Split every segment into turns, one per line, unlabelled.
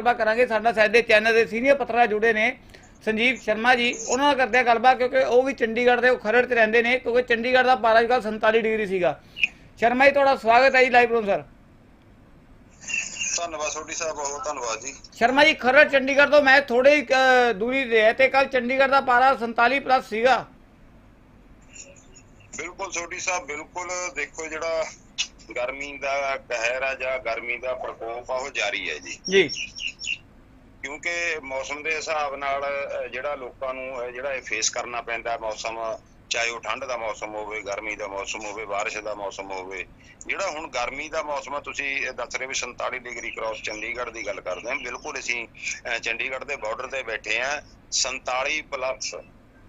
ਗੱਲਬਾਤ ਕਰਾਂਗੇ। ਸਾਡਾ ਸਾਡੇ ਚੈਨਲ ਦੇ ਸੀਨੀਅਰ ਪੱਤਰਕਾਰ ਜੁੜੇ ਨੇ ਸੰਜੀਵ ਸ਼ਰਮਾ ਜੀ। ਉਹਨਾਂ ਨਾਲ ਕਰਦੇ ਆ ਗੱਲਬਾਤ ਕਿਉਂਕਿ ਉਹ ਵੀ ਚੰਡੀਗੜ੍ਹ ਦੇ ਉਹ ਖਰੜ 'ਚ ਰਹਿੰਦੇ ਨੇ ਕਿਉਂਕਿ ਚੰਡੀਗੜ੍ਹ ਦਾ ਪਾਰਾ ਅੱਜਕੱਲ੍ਹ 47 ਡਿਗਰੀ ਸੀਗਾ। ਸ਼ਰਮਾ ਜੀ ਤੁਹਾਡਾ ਸਵਾਗਤ ਹੈ ਜੀ ਲਾਈਵ ਰੂਮ ਸਰ
ਧੰਨਵਾਦ ਸੋਢੀ ਸਾਹਿਬ ਬਹੁਤ ਧੰਨਵਾਦ ਜੀ।
ਸ਼ਰਮਾ ਜੀ ਖਰੜ ਚੰਡੀਗੜ੍ਹ ਤੋਂ ਮੈਂ ਥੋੜੇ ਦੂਰੀ ਤੇ ਹੈ ਤੇ ਕੱਲ ਚੰਡੀਗੜ੍ਹ ਦਾ ਪਾਰਾ 47 ਪਲੱਸ ਸੀਗਾ।
ਬਿਲਕੁਲ ਸੋਢੀ ਸਾਹਿਬ ਬਿਲਕੁਲ ਦੇਖੋ ਜਿਹੜਾ ਗਰਮੀ ਦਾ ਕਹਿਰ ਆ ਜਾਂ ਗਰਮੀ ਦਾ ਪ੍ਰਕੋਪ ਆ ਉਹ ਜਾਰੀ ਹੈ ਜੀ।
ਜੀ।
ਕਿਉਂਕਿ ਮੌਸਮ ਦੇ ਹਿਸਾਬ ਨਾਲ ਅਹ, ਜਿਹੜਾ ਲੋਕਾਂ ਨੂੰ ਅਹ, ਜਿਹੜਾ ਇਹ ਫੇਸ ਕਰਨਾ ਪੈਂਦਾ ਮੌਸਮ ਚਾਹੇ ਉਹ ਠੰਡ ਦਾ ਮੌਸਮ ਹੋਵੇ ਗਰਮੀ ਦਾ ਮੌਸਮ ਹੋਵੇ بارش ਦਾ ਮੌਸਮ ਹੋਵੇ ਜਿਹੜਾ ਹੁਣ ਗਰਮੀ ਦਾ ਮੌਸਮ ਆ ਤੁਸੀਂ ਇਹ ਦੱਸ ਰਹੇ ਵੀ 47 ਡਿਗਰੀ ਕ੍ਰਾਸ ਚੰਡੀਗੜ੍ਹ ਦੀ ਗੱਲ ਕਰਦੇ ਹਾਂ ਬਿਲਕੁਲ ਅਸੀਂ ਅਹ, ਚੰਡੀਗੜ੍ਹ ਦੇ ਬਾਰਡਰ ਤੇ ਬੈਠੇ ਆ 47 ਪਲੱਸ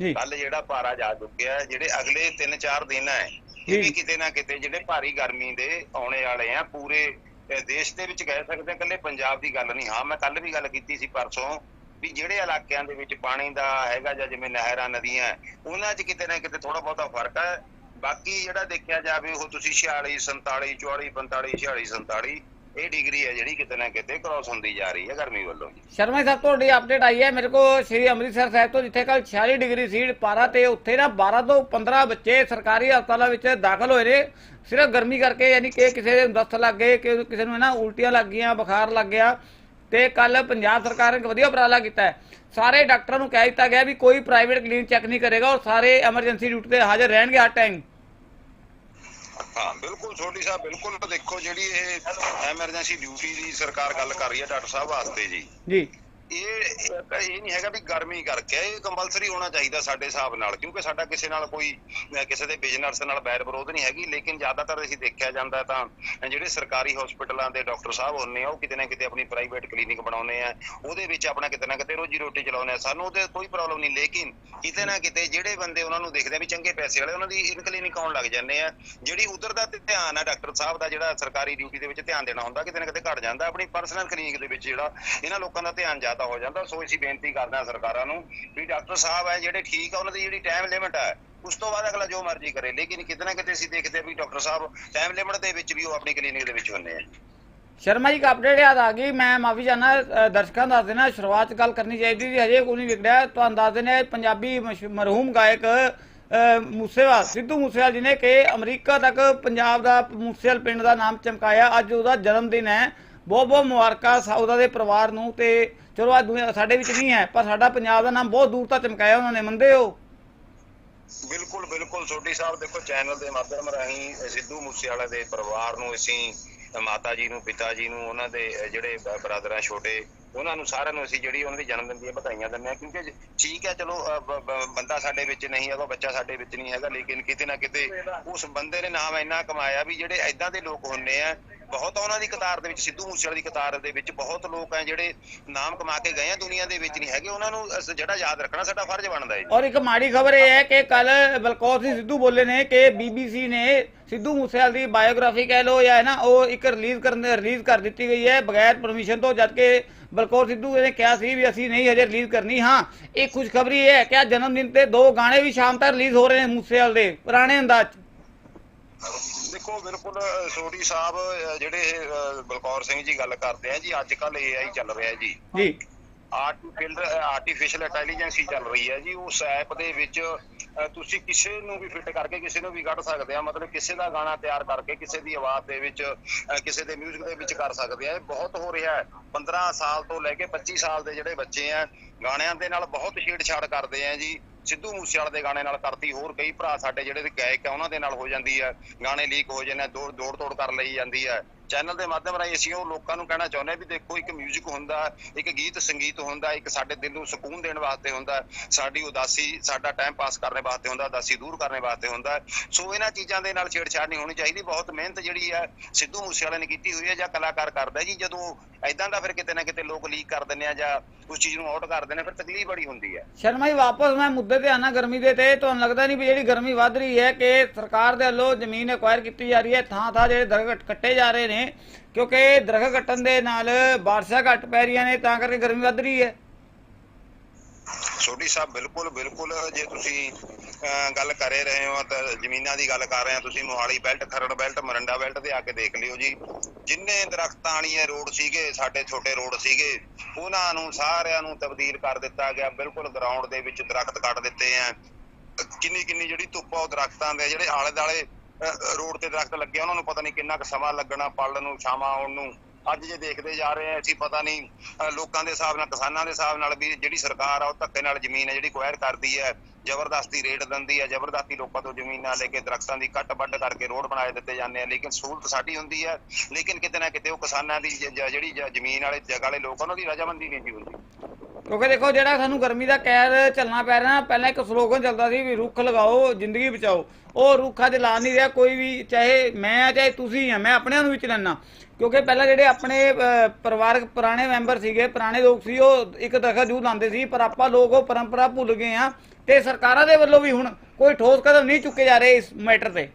ਜੀ
ਕੱਲ ਜਿਹੜਾ ਪਾਰਾ ਜਾ ਚੁੱਕਿਆ ਹੈ, ਜਿਹੜੇ ਅਗਲੇ 3-4 ਦਿਨ ਹੈ
ਜੀ।
ਇਹ ਵੀ ਕਿਤੇ ਨਾ ਕਿਤੇ ਜਿਹੜੇ ਭਾਰੀ ਗਰਮੀ ਦੇ ਆਉਣੇ ਵਾਲੇ ਆ ਪੂਰੇ ਅਹ, ਦੇਸ਼ ਦੇ ਵਿੱਚ ਕਹਿ ਸਕਦੇ ਹਾਂ ਇਕੱਲੇ ਪੰਜਾਬ ਦੀ ਗੱਲ ਨਹੀਂ। ਹਾਂ, ਮੈਂ ਕੱਲ ਵੀ ਗੱਲ ਕੀਤੀ ਸੀ ਪਰਸੋਂ ਵੀ ਜਿਹੜੇ ਇਲਾਕਿਆਂ ਦੇ ਵਿੱਚ ਪਾਣੀ ਦਾ ਹੈਗਾ ਜਾਂ ਜਿਵੇਂ ਨਹਿਰਾਂ, ਨਦੀਆਂ, ਉਹਨਾਂ 'ਚ ਕਿਤੇ ਨਾ ਕਿਤੇ ਥੋੜਾ ਬਹੁਤਾ ਫ਼ਰਕ ਹੈ ਬਾਕੀ ਜਿਹੜਾ ਦੇਖਿਆ ਜਾਵੇ, ਉਹ ਤੁਸੀਂ 46 47 44 45 46 47 ਇਹ ਡਿਗਰੀ ਹੈ ਜਿਹੜੀ ਕਿਤੇ ਨਾ ਕਿਤੇ ਕ੍ਰਾਸ ਹੁੰਦੀ ਜਾ ਰਹੀ ਹੈ ਗਰਮੀ ਵੱਲੋਂ
ਸ਼ਰਮਾ ਸਾਹਿਬ ਤੁਹਾਡੀ ਅਪਡੇਟ ਆਈ ਹੈ। ਮੇਰੇ ਕੋ ਸ਼੍ਰੀ ਅੰਮ੍ਰਿਤਸਰ ਸਾਹਿਬ ਤੋਂ, ਜਿੱਥੇ ਕੱਲ 46 ਡਿਗਰੀ ਸੀ ਪਾਰਾ ਤੇ ਉੱਥੇ ਨਾ 12 ਤੋਂ 15 ਬੱਚੇ ਸਰਕਾਰੀ ਹਸਪਤਾਲਾਂ ਵਿੱਚ ਦਾਖਲ ਹੋਏ ਨੇ। ਸਿਰਫ ਗਰਮੀ ਕਰਕੇ, ਯਾਨੀ ਕਿ ਕਿਸੇ ਦੇ ਦਸਤ ਲੱਗ ਗਏ, ਕਿ ਕਿਸੇ ਨੂੰ ਨਾ ਉਲਟੀਆਂ ਲੱਗ ਗਈਆਂ, ਬੁਖਾਰ ਲੱਗ ਗਿਆ। ਤੇ ਕੱਲ ਪੰਜਾਬ ਸਰਕਾਰ ਨੇ ਵਧੀਆ ਉਪਰਾਲਾ ਕੀਤਾ ਹੈ। ਸਾਰੇ ਡਾਕਟਰਾਂ ਨੂੰ ਕਹਿ ਦਿੱਤਾ ਗਿਆ ਵੀ ਕੋਈ ਪ੍ਰਾਈਵੇਟ ਕਲੀਨਿਕ ਚੈੱਕ ਨਹੀਂ ਕਰੇਗਾ ਔਰ ਸਾਰੇ ਐਮਰਜੈਂਸੀ ਡਿਊਟੀ ਤੇ ਹਾਜ਼ਰ ਰਹਿਣਗੇ ਹਰ ਟਾਈਮ
ਹਾਂ, ਬਿਲਕੁਲ ਛੋਟੀ ਸਾਹਿਬ, ਬਿਲਕੁਲ। ਦੇਖੋ ਜਿਹੜੀ ਇਹ ਐਮਰਜੈਂਸੀ ਡਿਊਟੀ ਦੀ ਸਰਕਾਰ ਗੱਲ ਕਰ ਰਹੀ ਹੈ ਡਾਕਟਰ ਸਾਹਿਬ ਵਾਸਤੇ ਜੀ।
ਜੀ।
ਇਹ ਇਹ ਨਹੀਂ ਹੈਗਾ ਵੀ ਗਰਮੀ ਕਰਕੇ ਇਹ ਕੰਪਲਸਰੀ ਹੋਣਾ ਚਾਹੀਦਾ ਸਾਡੇ ਹਿਸਾਬ ਨਾਲ, ਕਿਉਂਕਿ ਸਾਡਾ ਕਿਸੇ ਨਾਲ ਕੋਈ ਕਿਸੇ ਦੇ ਬਿਜ਼ਨਸ ਨਾਲ ਬੈਰ ਵਿਰੋਧ ਨਹੀਂ ਹੈਗੀ, ਲੇਕਿਨ ਜ਼ਿਆਦਾਤਰ ਅਸੀਂ ਦੇਖਿਆ ਜਾਂਦਾ ਤਾਂ ਜਿਹੜੇ ਸਰਕਾਰੀ ਹਸਪੀਟਲਾਂ ਦੇ ਡਾਕਟਰ ਸਾਹਿਬ ਹੁੰਨੇ ਆ, ਉਹ ਕਿਤੇ ਨਾ ਕਿਤੇ ਆਪਣੀ ਪ੍ਰਾਈਵੇਟ ਕਲੀਨਿਕ ਬਣਾਉਨੇ ਆ, ਉਹਦੇ ਵਿੱਚ ਆਪਣਾ ਕਿਤੇ ਨਾ ਕਿਤੇ ਰੋਜੀ ਰੋਟੀ ਚਲਾਉਂਦੇ ਆ, ਸਾਨੂੰ ਉਹਦੇ ਕੋਈ ਪ੍ਰੋਬਲਮ ਨਹੀਂ, ਲੇਕਿਨ ਕਿਤੇ ਨਾ ਕਿਤੇ ਜਿਹੜੇ ਬੰਦੇ ਉਹਨਾਂ ਨੂੰ ਦੇਖਦੇ ਆ ਵੀ ਚੰਗੇ ਪੈਸੇ ਵਾਲੇ, ਉਹਨਾਂ ਦੀ ਇਨ ਕਲੀਨਿਕ ਆਉਣ ਲੱਗ ਜਾਂਦੇ ਆ, ਜਿਹੜੀ ਉਧਰ ਦਾ ਧਿਆਨ ਆ ਡਾਕਟਰ ਸਾਹਿਬ ਦਾ, ਜਿਹੜਾ ਸਰਕਾਰੀ ਡਿਊਟੀ ਦੇ ਵਿੱਚ ਧਿਆਨ ਦੇਣਾ ਹੁੰਦਾ, ਕਿਤੇ ਨਾ ਕਿਤੇ ਘਟ ਜਾਂਦਾ, ਆਪਣੀ ਪਰਸਨਲ ਕਲੀਨਿਕ ਦੇ ਵਿੱਚ ਜਿਹੜਾ, ਇਹਨਾਂ ਲੋਕਾਂ ਦਾ ਧਿਆਨ ਜ਼ਿਆਦਾ ਹੋ ਜਾਂਦਾ ਸੋ ਅਸੀਂ ਬੇਨਤੀ ਕਰਦੇ ਹਾਂ ਸਰਕਾਰਾਂ ਨੂੰ ਵੀ ਡਾਕਟਰ ਸਾਹਿਬ ਹੈ ਜਿਹੜੇ ਠੀਕ ਆ ਉਹਨਾਂ ਦੀ ਜਿਹੜੀ ਟਾਈਮ ਲਿਮਿਟ ਹੈ ਉਸ ਤੋਂ ਬਾਅਦ ਅਗਲਾ ਜੋ ਮਰਜ਼ੀ ਕਰੇ ਲੇਕਿਨ ਕਿਤੇ ਕਿਤੇ ਅਸੀਂ ਦੇਖਦੇ ਆ ਵੀ ਡਾਕਟਰ ਸਾਹਿਬ ਟਾਈਮ ਲਿਮਿਟ ਦੇ ਵਿੱਚ ਵੀ ਉਹ ਆਪਣੀ ਕਲੀਨਿਕ ਦੇ ਵਿੱਚ ਹੁੰਦੇ ਆ।
ਸ਼ਰਮਾ ਜੀ ਇੱਕ ਅਪਡੇਟ ਯਾਦ ਆ ਗਈ ਮੈਂ ਮਾਫੀ ਚਾਹਨਾ ਦਰਸ਼ਕਾਂ ਦੱਸ ਦੇਣਾ ਸ਼ੁਰੂਆਤ ਗੱਲ ਕਰਨੀ ਚਾਹੀਦੀ ਸੀ ਹਜੇ ਕੋਈ ਨਹੀਂ ਵਿਗੜਿਆ ਤੁਹਾਨੂੰ ਦੱਸ ਦੇਣਾ ਪੰਜਾਬੀ ਮਸ਼- ਮਰਹੂਮ ਗਾਇਕ ਅ, ਮੂਸੇਵਾਲ ਸਿੱਧੂ ਮੂਸੇਵਾਲ ਜੀ ਨੇ ਕਿ ਅਮਰੀਕਾ ਤੱਕ ਪੰਜਾਬ ਦਾ ਮੂਸੇਵਾਲ ਪਿੰਡ ਦਾ ਨਾਮ ਚਮਕਾਇਆ ਅੱਜ ਉਹਦਾ ਜਨਮ ਦਿਨ ਹੈ ਬਹੁਤ ਬਹੁਤ ਮੁਬਾਰਕਾਂ ਸਾ- ਉਹਦਾ ਦੇ ਪਰਿਵਾਰ ਨੂੰ ਤੇ ਚਲੋ ਅੱਜ ਦੁਨੀਆ ਸਾਡੇ ਵਿੱਚ ਨਹੀਂ ਹੈ, ਪਰ ਸਾਡਾ ਪੰਜਾਬ ਦਾ ਨਾਮ ਬਹੁਤ ਦੂਰ ਤੱਕ ਚਮਕਾਇਆ ਉਹਨਾਂ ਨੇ, ਮੰਨਦੇ ਹੋ?
ਬਿਲਕੁਲ ਬਿਲਕੁਲ। ਸੋਢੀ ਸਾਹਿਬ ਦੇਖੋ, ਚੈਨਲ ਦੇ ਮਾਧਿਅਮ ਰਾਹੀਂ ਸਿੱਧੂ ਮੂਸੇਵਾਲੇ ਦੇ ਪਰਿਵਾਰ ਨੂੰ ਅਸੀਂ ਮਾਤਾ ਜੀ ਨੂੰ, ਪਿਤਾ ਜੀ ਨੂੰ, ਉਹਨਾਂ ਦੇ ਜਿਹੜੇ ਬ੍ਰਦਰ ਛੋਟੇ, ਉਹਨਾਂ ਨੂੰ ਸਾਰਿਆਂ ਨੂੰ ਅਸੀਂ ਜਿਹੜੀ ਉਹਨਾਂ ਦੀ ਜਨਮ ਦਿਨ ਦੀਆਂ ਵਧਾਈਆਂ ਦਿੰਦੇ ਆ ਕਿਉਂਕਿ ਠੀਕ ਹੈ, ਚਲੋ ਬੰਦਾ ਸਾਡੇ ਵਿੱਚ ਨਹੀਂ ਹੈਗਾ, ਬੱਚਾ ਸਾਡੇ ਵਿੱਚ ਨਹੀਂ ਹੈਗਾ, ਲੇਕਿਨ ਕਿਤੇ ਨਾ ਕਿਤੇ ਉਸ ਬੰਦੇ ਨੇ ਨਾਮ ਇੰਨਾ ਕਮਾਇਆ ਵੀ ਜਿਹੜੇ ਐਦਾਂ ਦੇ ਲੋਕ ਹੁੰਦੇ ਆ ਬਹੁਤ ਉਹਨਾਂ ਦੀ ਕਤਾਰ ਦੇ ਵਿੱਚ, ਸਿੱਧੂ ਮੂਸੇਵਾਲੇ ਦੀ ਕਤਾਰ ਦੇ ਵਿੱਚ ਬਹੁਤ ਲੋਕ ਆ ਜਿਹੜੇ ਨਾਮ ਕਮਾ ਕੇ ਗਏ ਆ ਦੁਨੀਆ ਦੇ ਵਿੱਚ ਨਹੀਂ ਹੈਗੇ। ਉਹਨਾਂ ਨੂੰ ਜਿਹੜਾ ਯਾਦ ਰੱਖਣਾ ਸਾਡਾ ਫਰਜ਼ ਬਣਦਾ ਹੈ।
ਔਰ ਇੱਕ ਮਾੜੀ ਖਬਰ ਇਹ ਹੈ ਕਿ ਕੱਲ ਬਲਕੌਰ ਸਿੰਘ ਸਿੱਧੂ ਬੋਲੇ ਨੇ ਕਿ ਬੀਬੀਸੀ ਨੇ ਸਿੱਧੂ ਮੂਸੇਵਾਲ ਦੀ ਬਾਇਓਗ੍ਰਾਫੀ ਕਹਿ ਲੋ ਜਾਂ ਹੈ ਨਾ, ਉਹ ਇੱਕ ਰਿਲੀਜ਼ ਕਰਨ, ਰਿਲੀਜ਼ ਕਰ ਦਿੱਤੀ ਗਈ ਹੈ। ਬਗੈਰ ਪਰਮਿਸ਼ਨ ਤੋਂ ਜਦ ਕਿ ਬਲਕੌਰ ਸਿੱਧੂ ਨੇ ਕਿਹਾ ਸੀ ਵੀ ਅਸੀਂ ਨਹੀਂ ਹਜੇ ਰਿਲੀਜ਼ ਕਰਨੀ, ਹਾਂ। ਇਹ ਖੁਸ਼ਖਬਰੀ ਇਹ ਹੈ ਕਿ ਜਨਮ ਦਿਨ ਤੇ ਦੋ ਗਾਣੇ ਵੀ ਸ਼ਾਮ ਤੱਕ ਰਿਲੀਜ਼ ਹੋ ਰਹੇ ਨੇ ਮੂਸੇਵਾਲ ਦੇ ਪੁਰਾਣੇ ਅੰਦਾਜ਼
ਦੇਖੋ ਬਿਲਕੁਲ ਸੋਢੀ ਸਾਹਿਬ ਜਿਹੜੇ ਬਲਕੌਰ ਸਿੰਘ ਜੀ ਗੱਲ ਕਰਦੇ ਆ ਜੀ ਅੱਜ ਕੱਲ AI ਚੱਲ ਰਿਹਾ ਜੀ।
ਜੀ।
ਆਰਟੀਫੀਸ਼ੀਅਲ ਆਰਟੀਫੀਸ਼ੀਅਲ ਇੰਟੈਲੀਜੈਂਸ ਹੀ ਚੱਲ ਰਹੀ ਹੈ ਜੀ। ਉਸ ਐਪ ਦੇ ਵਿੱਚ ਤੁਸੀਂ ਕਿਸੇ ਨੂੰ ਵੀ ਫਿੱਟ ਕਰਕੇ ਕਿਸੇ ਨੂੰ ਵੀ ਕੱਢ ਸਕਦੇ ਆ। ਮਤਲਬ ਕਿਸੇ ਦਾ ਗਾਣਾ ਤਿਆਰ ਕਰਕੇ ਕਿਸੇ ਦੀ ਆਵਾਜ਼ ਦੇ ਵਿੱਚ ਕਿਸੇ ਦੇ 뮤직 ਦੇ ਵਿੱਚ ਕਰ ਸਕਦੇ ਆ। ਇਹ ਬਹੁਤ ਹੋ ਰਿਹਾ ਹੈ। 15 ਸਾਲ ਤੋਂ ਲੈ ਕੇ 25 ਸਾਲ ਦੇ ਜਿਹੜੇ ਬੱਚੇ ਆ ਗਾਣਿਆਂ ਦੇ ਨਾਲ ਬਹੁਤ ਛੇੜਛਾੜ ਕਰਦੇ ਆ ਜੀ। ਸਿੱਧੂ ਮੂਸੇਵਾਲੇ ਦੇ ਗਾਣੇ ਨਾਲ ਕਰਤੀ, ਹੋਰ ਕਈ ਭਰਾ ਸਾਡੇ ਜਿਹੜੇ ਗਾਇਕ ਆ, ਉਹਨਾਂ ਦੇ ਨਾਲ ਹੋ ਜਾਂਦੀ ਹੈ ਗਾਣੇ ਲੀਕ ਹੋ ਜਾਂਦੇ ਆ ਦੌੜ ਦੌੜ ਤੋੜ ਕਰ ਲਈ ਜਾਂਦੀ ਹੈ ਚੈਨਲ ਦੇ ਮਾਧਿਅਮ ਰਾਹੀਂ ਅਸੀਂ ਉਹ ਲੋਕਾਂ ਨੂੰ ਕਹਿਣਾ ਚਾਹੁੰਦੇ ਹਾਂ ਵੀ ਦੇਖੋ ਇੱਕ 뮤직 ਹੁੰਦਾ ਇੱਕ ਗੀਤ ਸੰਗੀਤ ਹੁੰਦਾ ਇੱਕ ਸਾਡੇ ਦਿਲ ਨੂੰ ਸਕੂਨ ਦੇਣ ਵਾਸਤੇ ਹੁੰਦਾ ਸਾਡੀ ਉਦਾਸੀ ਸਾਡਾ ਟਾਈਮ ਪਾਸ ਕਰਨ ਵਾਸਤੇ ਹੁੰਦਾ ਉਦਾਸੀ ਦੂਰ ਕਰਨ ਵਾਸਤੇ ਹੁੰਦਾ। ਸੋ ਇਹਨਾਂ ਚੀਜ਼ਾਂ ਦੇ ਨਾਲ ਛੇੜਛਾੜ ਨਹੀਂ ਹੋਣੀ ਚਾਹੀਦੀ ਬਹੁਤ ਮਿਹਨਤ ਜਿਹੜੀ ਹੈ ਸਿੱਧੂ ਮੂਸੇਵਾਲੇ ਨੇ ਕੀਤੀ ਹੋਈ ਹੈ ਜਾਂ ਕਲਾਕਾਰ ਕਰਦਾ ਜੀ ਜਦੋਂ ਐਦਾਂ ਦਾ ਫਿਰ ਕਿਤੇ ਨਾ ਕਿਤੇ ਲੋਕ ਲੀਕ ਕਰ ਦਿੰਦੇ ਆ ਜਾਂ ਉਸ ਚੀਜ਼ ਨੂੰ ਆਊਟ ਕਰ ਦਿੰਦੇ ਆ, ਫਿਰ ਤਕਲੀਫ ਬੜੀ ਹੁੰਦੀ ਹੈ।
ਸ਼ਰਮਾ ਜੀ ਵਾਪਸ ਮੈਂ ਮੁੱਦੇ ਤੇ ਆਣਾ ਗਰਮੀ ਦੇ ਤੇ ਤੁਹਾਨੂੰ ਲੱਗਦਾ ਨਹੀਂ ਵੀ ਜਿਹੜੀ ਗਰਮੀ ਵੱਧ ਰਹੀ ਹੈ ਕਿ ਸਰਕਾਰ ਦੇ ਵੱਲੋਂ ਜ਼ਮੀਨ ਐਕਵਾਇਰ ਕੀਤੀ ਜਾ ਰਹੀ ਹੈ ਥਾਂ ਥਾਂ ਜਿਹੜੇ ਦਰਖਤ ਕੱਟੇ ਜਾ ਰਹੇ ਨੇ ਕਿਉਂਕਿ ਦਰਖਤ ਕੱਟਣ ਦੇ ਨਾਲ ਬਾਰਿਸ਼ਾਂ ਘੱਟ ਪੈ ਰਹੀਆਂ ਨੇ, ਤਾਂ ਕਰਕੇ ਗਰਮੀ ਵੱਧ ਰਹੀ ਹੈ।
ਸੋਢੀ ਸਾਹਿਬ, ਬਿਲਕੁਲ ਬਿਲਕੁਲ, ਜੇ ਤੁਸੀਂ ਗੱਲ ਕਰੇ ਰਹੇ ਹੋ, ਤਾਂ ਜ਼ਮੀਨਾਂ ਦੀ ਗੱਲ ਕਰ ਰਹੇ ਹੋ, ਤੁਸੀਂ Mohali belt, Kharar belt, Morinda belt ਤੇ ਆ ਕੇ ਦੇਖ ਲਿਓ ਜੀ। ਜਿੰਨੇ ਦਰਖਤਾਂ ਵਾਲੀਆਂ ਰੋਡ ਸੀਗੇ, ਸਾਡੇ ਛੋਟੇ ਰੋਡ ਸੀਗੇ, ਉਹਨਾਂ ਨੂੰ ਸਾਰਿਆਂ ਨੂੰ ਤਬਦੀਲ ਕਰ ਦਿੱਤਾ ਗਿਆ। ਬਿਲਕੁਲ ਗਰਾਊਂਡ ਦੇ ਵਿੱਚ ਦਰਖਤ ਕੱਟ ਦਿੱਤੇ ਆ। ਕਿੰਨੀ ਕਿੰਨੀ ਜਿਹੜੀ ਧੁੱਪ ਆ, ਉਹ ਦਰਖਤਾਂ ਦੇ ਜਿਹੜੇ ਆਲੇ ਦਾਲੇ ਰੋਡ ਤੇ ਦਰਖਤ ਲੱਗੇ ਉਹਨਾਂ ਨੂੰ ਪਤਾ ਨਹੀਂ ਕਿੰਨਾ ਕੁ ਸਮਾਂ ਲੱਗਣਾ ਪਲਣ ਨੂੰ ਛਾਵਾਂ ਆਉਣ ਨੂੰ। ਅੱਜ ਜੇ ਦੇਖਦੇ ਜਾ ਰਹੇ ਆ ਅਸੀਂ ਪਤਾ ਨਹੀਂ ਲੋਕਾਂ ਦੇ ਹਿਸਾਬ ਨਾਲ ਕਿਸਾਨਾਂ ਦੇ ਹਿਸਾਬ ਨਾਲ ਵੀ ਜਿਹੜੀ ਸਰਕਾਰ ਆ ਉਹ ਧੱਕੇ ਨਾਲ ਜ਼ਮੀਨ ਹੈ ਜਿਹੜੀ ਕੁਆਇਰ ਕਰਦੀ ਹੈ ਜ਼ਬਰਦਸਤੀ ਰੇਟ ਦਿੰਦੀ ਹੈ ਜ਼ਬਰਦਸਤੀ ਲੋਕਾਂ ਤੋਂ ਜ਼ਮੀਨਾਂ ਲੈ ਕੇ ਦਰਖਤਾਂ ਦੀ ਕੱਟ ਵੱਢ ਕਰਕੇ ਰੋਡ ਬਣਾਏ ਦਿੱਤੇ ਜਾਂਦੇ ਆ ਲੇਕਿਨ ਸਹੂਲਤ ਸਾਡੀ ਹੁੰਦੀ ਹੈ ਲੇਕਿਨ ਕਿਤੇ ਨਾ ਕਿਤੇ ਉਹ ਕਿਸਾਨਾਂ ਦੀ ਜਿਹੜੀ ਜ਼ਮੀਨ ਵਾਲੇ ਜਗ੍ਹਾ ਵਾਲੇ ਲੋਕ ਆ, ਉਹਨਾਂ ਦੀ ਰਜਾਮੰਦੀ ਨਹੀਂ ਜੀ ਹੁੰਦੀ।
ਕਿਉਂਕਿ ਦੇਖੋ ਜਿਹੜਾ ਸਾਨੂੰ ਗਰਮੀ ਦਾ ਕਹਿਰ ਚੱਲਣਾ ਪੈ ਰਿਹਾ ਨਾ ਪਹਿਲਾਂ ਇੱਕ ਸਲੋਗਨ ਚੱਲਦਾ ਸੀ ਵੀ ਰੁੱਖ ਲਗਾਓ, ਜ਼ਿੰਦਗੀ ਬਚਾਓ। ਉਹ ਰੁੱਖ ਅੱਜ ਲਾ ਨਹੀਂ ਰਿਹਾ ਕੋਈ ਵੀ, ਚਾਹੇ ਮੈਂ ਆ, ਚਾਹੇ ਤੁਸੀਂ ਆ, ਮੈਂ ਆਪਣਿਆਂ ਨੂੰ ਵੀ ਚਲਾਨਾ ਕਿਉਂਕਿ ਪਹਿਲਾਂ ਜਿਹੜੇ ਆਪਣੇ ਪਰਿਵਾਰਕ ਪੁਰਾਣੇ ਮੈਂਬਰ ਸੀਗੇ, ਪੁਰਾਣੇ ਲੋਕ ਸੀ, ਉਹ ਇੱਕ ਦਰਖਤ ਜੂ ਲਾਉਂਦੇ ਸੀ, ਪਰ ਆਪਾਂ ਲੋਕ ਉਹ ਪਰੰਪਰਾ ਭੁੱਲ ਗਏ ਆ ਤੇ ਸਰਕਾਰਾਂ ਦੇ ਵੱਲੋਂ ਵੀ ਹੁਣ ਕੋਈ ਠੋਸ ਕਦਮ ਨਹੀਂ ਚੁੱਕੇ ਜਾ ਰਹੇ ਇਸ ਮੈਟਰ ਤੇ।